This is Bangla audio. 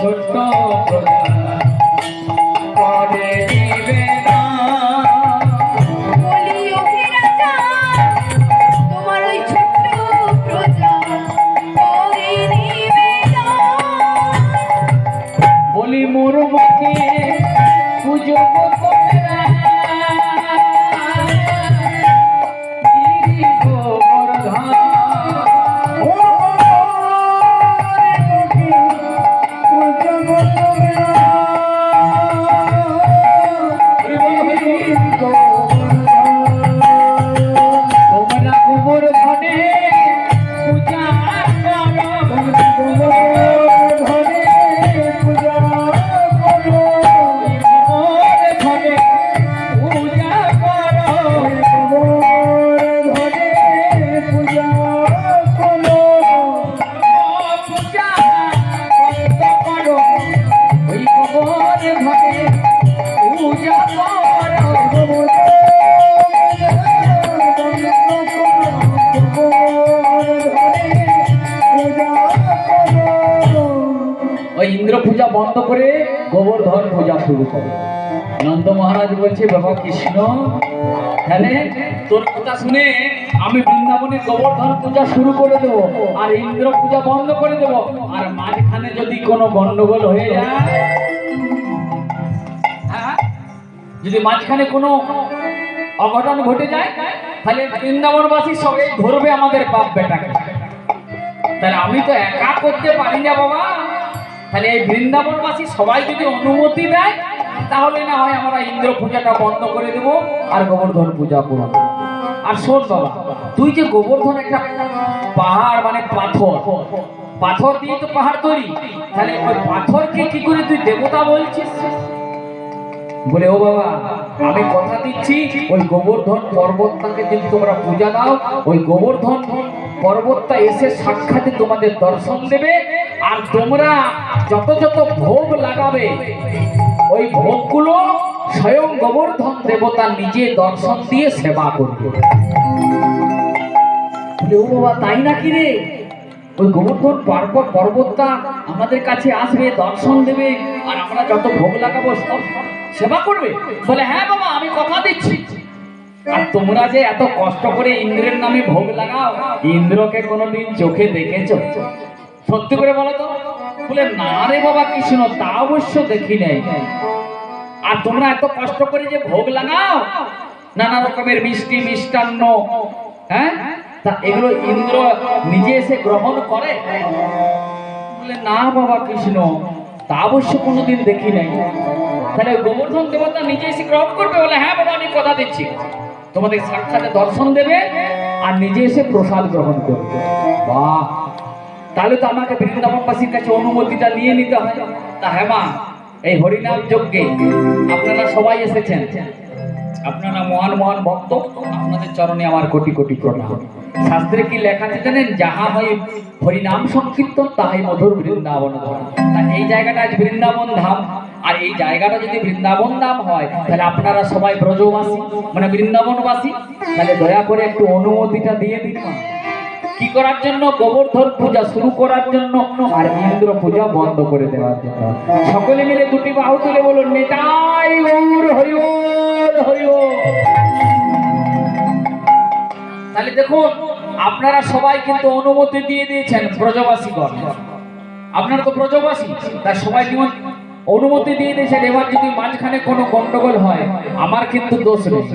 ছোট্ট ইন্দ্র পূজা বন্ধ করে গোবর্ধন পূজা শুরু করে। নন্দ মহারাজ বলছে, বাবা কৃষ্ণ তোর কথা শুনে আমি বৃন্দাবনে গোবর্ধন পূজা শুরু করে দেব আর ইন্দ্র পূজা বন্ধ করে দেব। আর মাঝখানে যদি কোনো গন্ডগোল হয়ে যায় যদি মাঝখানে কোনো অঘটন ঘটে যায়, তাহলে বৃন্দাবনবাসী সবাই ধরবে আমাদের বাপ বেটাকে। তাহলে আমি তো একা করতে পারি না বাবা। তাহলে এই বৃন্দাবনবাসী সবাই যদি অনুমতি দেয়, তাহলে না হয় আমরা ইন্দ্র পূজাটা বন্ধ করে দেব আর গোবর্ধন পূজা করব। আর শোন বাবা, তুই যে গোবর্ধন একটা পাহাড় মানে পাথর পাথর দিয়ে তো পাহাড় তৈরি, তাহলে ওই পাথরকে কি করে তুই দেবতা বলছিস? বলে, ও বাবা, আমি কথা দিচ্ছি, ওই গোবর্ধন পর্বতটাকে যদি তোমরা পূজা দাও, ওই গোবর্ধন পর্বতটা এসে সাক্ষাতে তোমাদের দর্শন দেবে, আর তোমরা যত যত ভোগ লাগাবে, ওই ভোগগুলো স্বয়ং গোবর্ধন দেবতা নিজে দর্শন দিয়ে সেবা করবে। ও বাবা, তাই নাকি রে? ওই গোবর্ধন পর্বত পর্বতটা আমাদের কাছে আসবে, দর্শন দেবে, আর আমরা যত ভোগ লাগাবো সব করবে। বলে হ্যাঁ বাবা, আমি কথা দিচ্ছি। আর তোমরা যে এত কষ্ট করে ইন্দ্রের নামে ভোগ লাগাও, ইন্দ্রকে কোনোদিন চোখে দেখেছ? সত্যি করে বলো তো। বলে, না রে বাবা কৃষ্ণ তা অবশ্য দেখি নাই। আর তোমরা এত কষ্ট করে যে ভোগ লাগাও, নানা রকমের মিষ্টি, মিষ্টান্ন হ্যাঁ? তা এগুলো ইন্দ্র নিজে এসে গ্রহণ করে? বলে, না বাবা কৃষ্ণ তা অবশ্য কোনোদিন দেখি নাই। তাহলে গোবর্ধন দেবতা নিজে এসে গ্রহণ করবে বলে হ্যাঁ বাবা, আমি কথা দিচ্ছি। তোমাদের সাক্ষাতে দর্শন দেবে আর নিজে এসে প্রসাদ গ্রহণ করবে। বাহ! তাহলে তো আমাকে বৃন্দাবনবাসীর কাছে অনুমতিটা নিয়ে নিতে হয়। তা হ্যাঁ মা, এই হরিনাম যজ্ঞে আপনারা সবাই এসেছেন। আপনারা মহান মহান ভক্ত, আপনাদের চরণে আমার কোটি কোটি প্রণাম। শাস্ত্রে কি লেখা আছে জানেন? যাহা হয় হরিনাম সংকীর্তন, তাহাই মধুর বৃন্দাবন ধাম। এই জায়গাটা আজ বৃন্দাবন ধাম। আর এই জায়গাটা যদি বৃন্দাবন ধাম হয়, তাহলে আপনারা সবাই ব্রজবাসী মানে বৃন্দাবনবাসী, তাহলে দয়া করে একটু অনুমতিটা দিয়ে দিন। কি করার জন্য? গোবর্ধন পূজা শুরু করার জন্য আর ইন্দ্র পূজা বন্ধ করে দেওয়ার জন্য। সকলে মিলে দুটি বাহু তুলে বলুন নেতাই গৌর তাহলে দেখুন, আপনারা সবাই কিন্তু অনুমতি দিয়ে দিয়েছেন ব্রজবাসীগণ। আপনারা তো ব্রজবাসী তার সবাই কেমন অনুমতি দিয়ে দিয়েছেন? এবার যদি মাঝখানে কোনো গন্ডগোল হয়, আমার কিন্তু দোষ নেই।